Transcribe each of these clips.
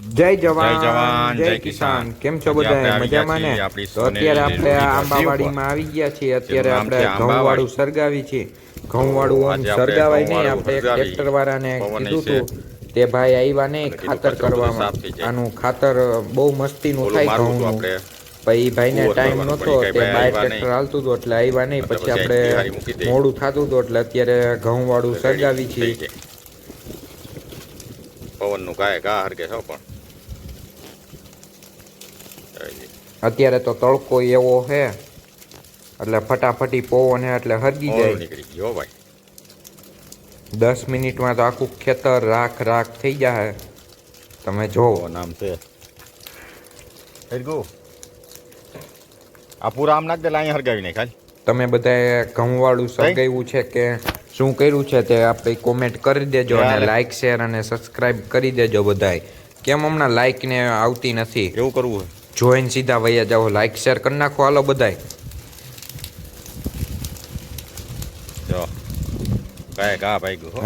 જય જવાન જય કિસાન. કેમ છો બધા મજામાં ને? તો અત્યારે આપણે આંબાવાડીમાં આવી ગયા છીએ. અત્યારે આપણે ઘઉંવાળું. સળગાવી છે ઘઉંવાળું આમ સળગાવાય નહીં આપણે ટ્રેક્ટર વાળાને કીધું હતું તે ભાઈ આવ્યા નહીં ખાતર કરવામાં. આનું ખાતર બહુ મસ્તીનું થાય ઘઉંનું. પછી ભાઈને ટાઈમ નતો નહોતો તે બાય ટ્રેક્ટર હાલતું હતું એટલે આવ્યા નહીં. પછી આપણે મોડું થતું હતું એટલે અત્યારે ઘઉંવાળું સળગાવી છીએ. પવનનું ગાય ગા હરગે છો પણ. અત્યારે તો તડકો એવો છે. એટલે ફટાફટી પવન હે એટલે હરગી જાય. નીકળી ગયો ભાઈ. દસ મિનિટમાં તો આખું ખેતર રાખ રાખ થઈ જાય તમે જોવો નામ છે. હેરગુ. આ પૂરા આમ નાખ દે અહીંયા હરગાવી નાખ હાલ તમે બધાએ ઘઉંવાળું સળગાવ્યું છે કે શું કર્યું છે તે આપણે કોમેન્ટ કરી દેજો અને લાઇક લાઈક શેર અને સબસ્ક્રાઇબ કરી દેજો બધાય કેમ હમણાં લાઈક ને આવતી નથી? એવું કરવું જોઈન સીધા વૈયા જાઓ. લાઈક શેર કરી નાખો. હાલો બધાય. તળકો હો.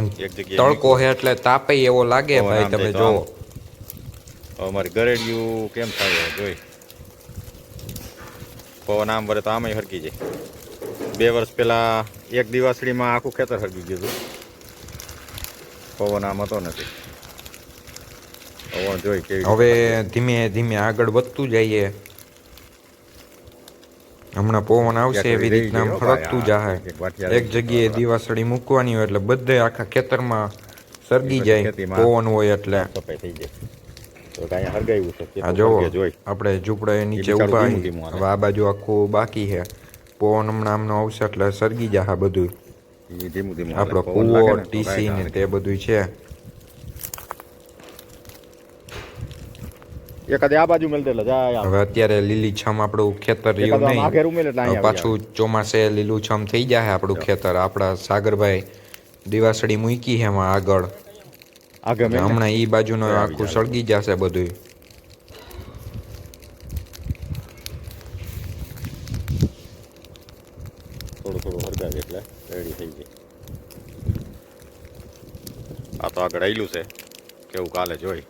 તડકો એટલે તાપે એવો લાગે ભાઈ તમે જોવો અમારે ગરેડિયું કેમ થાય જોઈ. પવન આમ વરે તો આમે હરકી જાય. બે વર્ષ પેલા એક દિવાસળીમાં આખું ખેતર હરકી ગયું હતું. પવન આમ હતો નથી. હવે ધીમે ધીમે આગળ વધતું જઈએ. હમણાં પવન આવશે એવી રીતના ફરકતું જાહે એક જગ્યાએ દિવાસળી મૂકવાની હોય એટલે બધે આખા ખેતરમાં સરગી જાય પવન હોય એટલે. આપણે ઝૂંપડા નીચે હાલે. હવે આ બાજુ આખું બાકી છે. પવન હમણાં આમનો આવશે એટલે સરગી જાહે બધું આપણો કૂવો ટીસી ને તે બધું છે. એકાદે આ બાજુ દે એટલે જાય હવે અત્યારે લીલીછમ આપણું ખેતર રહ્યું નહીં. પાછું ચોમાસે લીલું છમ થઈ જાય આપણું ખેતર. આપણા સાગરભાઈ દિવાસળી મૂકી હે એમાં આગળ. હમણાં એ બાજુનો આખું જાય. સળગી જશે બધું થોડું થોડું હરગાવી એટલે રેડી થઈ જાય આ તો આગળ આવેલું છે. કેવું કાલે જોઈ.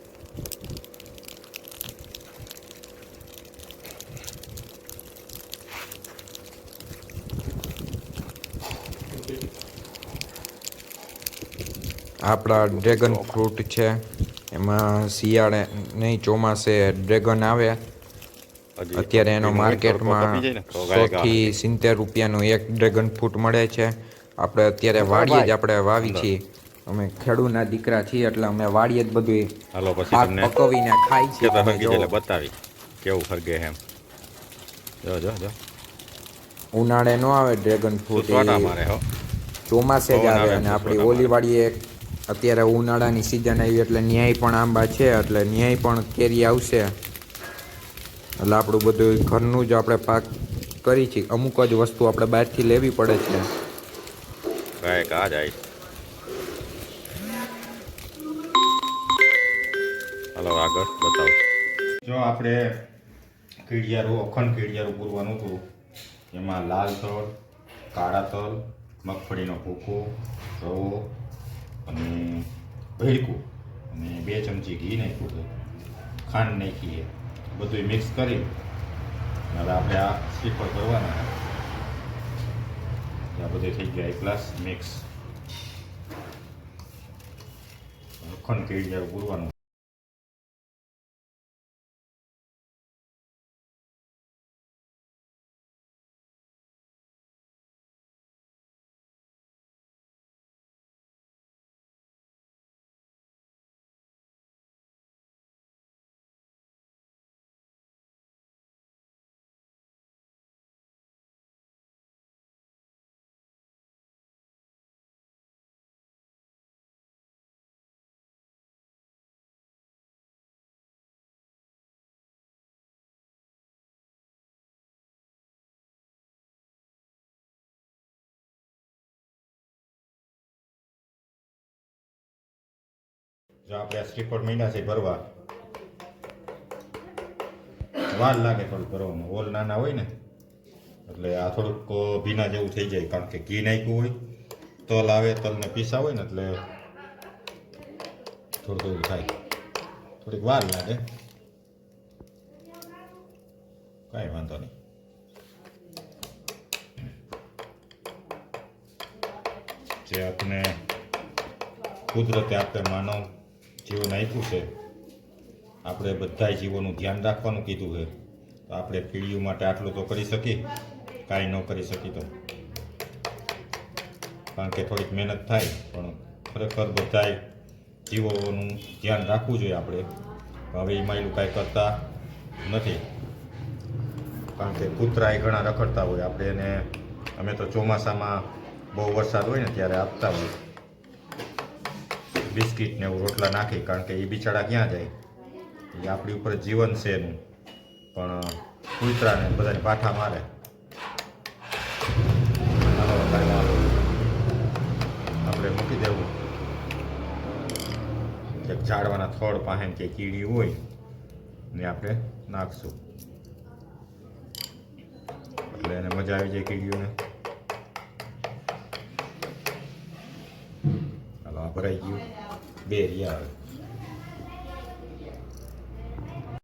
આપણા ડ્રેગન ફ્રૂટ છે. એમાં શિયાળે નહીં ચોમાસે ડ્રેગન આવે. અત્યારે એનો માર્કેટમાં સોથી સિત્તેર રૂપિયાનું એક ડ્રેગન ફ્રૂટ મળે છે. આપણે અત્યારે વાડીએ જ આપણે વાવી છીએ. અમે ખેડૂના દીકરા છીએ એટલે અમે વાડીએ જ બધું હાલો પછી તમને પકવીને ખાઈ છે તમે એટલે બતાવી. કેવું ફરગે એમ. જો જો જો. ઉનાળે નો આવે ડ્રેગન ફ્રૂટ સુસવાટા મારે હો. ચોમાસે જ આવે અને આપણી ઓલી વાડીએ અત્યારે ઉનાળાની સિઝન આવી એટલે ન્યાય પણ આંબા છે એટલે ન્યાય પણ કેરી આવશે. એટલે આપણું બધું ઘરનું જ આપણે પાક કરી છીએ. અમુક જ વસ્તુ આપણે બહારથી લેવી પડે છે. ગાય ગા જાય. હાલો આગળ બતાવો. જો આપણે કીડિયારું અખંડ કીડિયારું પૂરવાનું હતું. એમાં લાલ તલ કાળા તલ મગફળીનો ભૂકો રવો અને ભેળકું અને બે ચમચી ઘી નાખ્યું છે. ખાંડ નાખીએ. બધું મિક્સ કરી. હવે આપણે આ સ્લીપર કરવાના આ બધું થઈ ગયા એક ગ્લાસ મિક્સ અખંડ જાય પૂરવાનું જો આપણે આ સ્લીપર મહિના છે ભરવા વાર લાગે થોડું ભરવામાં હોલ નાના હોય ને એટલે આ થોડુંક ભીના જેવું થઈ જાય, કારણ કે ઘી નાખ્યું હોય, તલ આવે, તલને પીસા હોય ને, એટલે થોડું થોડું થાય. થોડીક વાર લાગે. કાંઈ વાંધો નહીં. જે આપણે કુદરતે આપણે માનવ જીવન આપ્યું છે. આપણે બધા જીવોનું ધ્યાન રાખવાનું કીધું છે. તો આપણે કીડીઓ માટે આટલું તો કરી શકીએ? કાંઈ ન કરી શકી તો. કારણ કે થોડીક મહેનત થાય, પણ ખરેખર બધાય જીવોનું ધ્યાન રાખવું જોઈએ આપણે. હવે એમાં એનું કાંઈ કરતા નથી. કારણ કે કૂતરાય ઘણા રખડતા હોય. આપણે એને, અમે તો ચોમાસામાં બહુ વરસાદ હોય ને ત્યારે આપતા હોય બિસ્કિટ ને એવું રોટલા નાખી, કારણ કે એ બિચારા ક્યાં જાય? એ આપણી ઉપર જીવન છે એનું. પણ કૂતરાને બધાને પાઠા મારે. આપણે મૂકી દેવું. એક ઝાડવાના થોડ પાસે કે કીડી હોય, ને આપણે નાખશું. એટલે એને મજા આવી જાય કીડીઓને. ભરાઈ ગયું. બે રહ્યા હવે